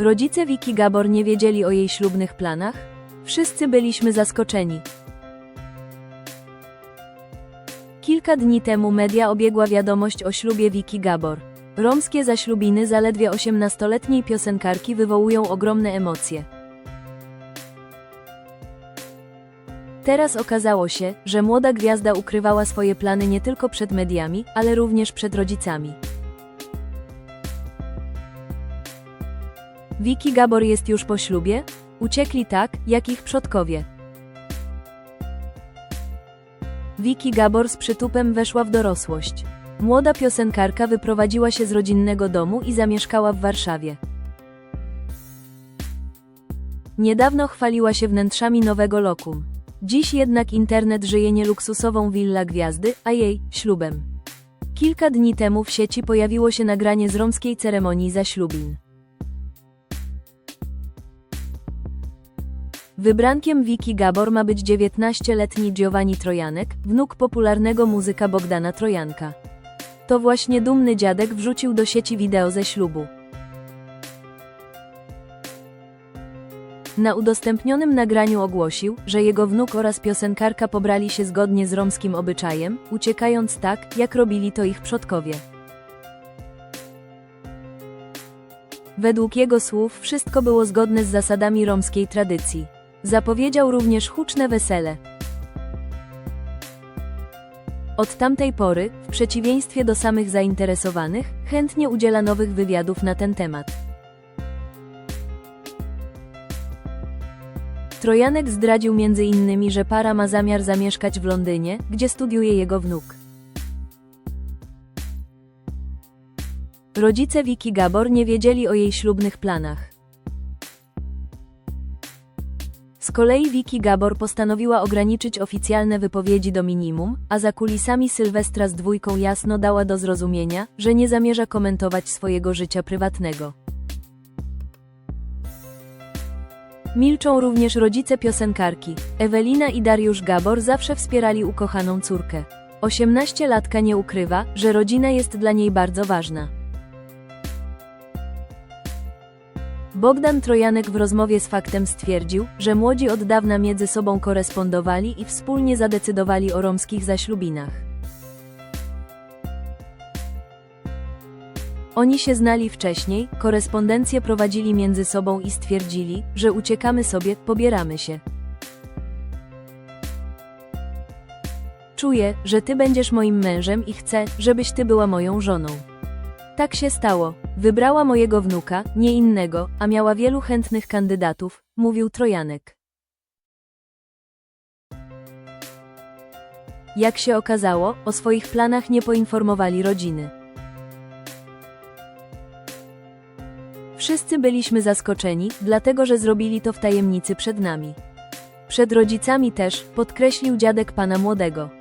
Rodzice Wiki Gabor nie wiedzieli o jej ślubnych planach? Wszyscy byliśmy zaskoczeni. Kilka dni temu media obiegła wiadomość o ślubie Wiki Gabor. Romskie zaślubiny zaledwie 18-letniej piosenkarki wywołują ogromne emocje. Teraz okazało się, że młoda gwiazda ukrywała swoje plany nie tylko przed mediami, ale również przed rodzicami. Wiki Gabor jest już po ślubie? Uciekli tak, jak ich przodkowie. Wiki Gabor z przytupem weszła w dorosłość. Młoda piosenkarka wyprowadziła się z rodzinnego domu i zamieszkała w Warszawie. Niedawno chwaliła się wnętrzami nowego lokum. Dziś jednak internet żyje nie luksusową willa gwiazdy, a jej ślubem. Kilka dni temu w sieci pojawiło się nagranie z romskiej ceremonii zaślubin. Wybrankiem Wiki Gabor ma być 19-letni Giovanni Trojanek, wnuk popularnego muzyka Bogdana Trojanka. To właśnie dumny dziadek wrzucił do sieci wideo ze ślubu. Na udostępnionym nagraniu ogłosił, że jego wnuk oraz piosenkarka pobrali się zgodnie z romskim obyczajem, uciekając tak, jak robili to ich przodkowie. Według jego słów wszystko było zgodne z zasadami romskiej tradycji. Zapowiedział również huczne wesele. Od tamtej pory, w przeciwieństwie do samych zainteresowanych, chętnie udziela nowych wywiadów na ten temat. Trojanek zdradził innymi, że para ma zamiar zamieszkać w Londynie, gdzie studiuje jego wnuk. Rodzice Wiki Gabor nie wiedzieli o jej ślubnych planach. Z kolei Wiki Gabor postanowiła ograniczyć oficjalne wypowiedzi do minimum, a za kulisami Sylwestra z dwójką jasno dała do zrozumienia, że nie zamierza komentować swojego życia prywatnego. Milczą również rodzice piosenkarki. Ewelina i Dariusz Gabor zawsze wspierali ukochaną córkę. 18-latka nie ukrywa, że rodzina jest dla niej bardzo ważna. Bogdan Trojanek w rozmowie z Faktem stwierdził, że młodzi od dawna między sobą korespondowali i wspólnie zadecydowali o romskich zaślubinach. Oni się znali wcześniej, korespondencję prowadzili między sobą i stwierdzili, że uciekamy sobie, pobieramy się. Czuję, że ty będziesz moim mężem i chcę, żebyś ty była moją żoną. Tak się stało. Wybrała mojego wnuka, nie innego, a miała wielu chętnych kandydatów, mówił Trojanek. Jak się okazało, o swoich planach nie poinformowali rodziny. Wszyscy byliśmy zaskoczeni, dlatego że zrobili to w tajemnicy przed nami. Przed rodzicami też, podkreślił dziadek pana młodego.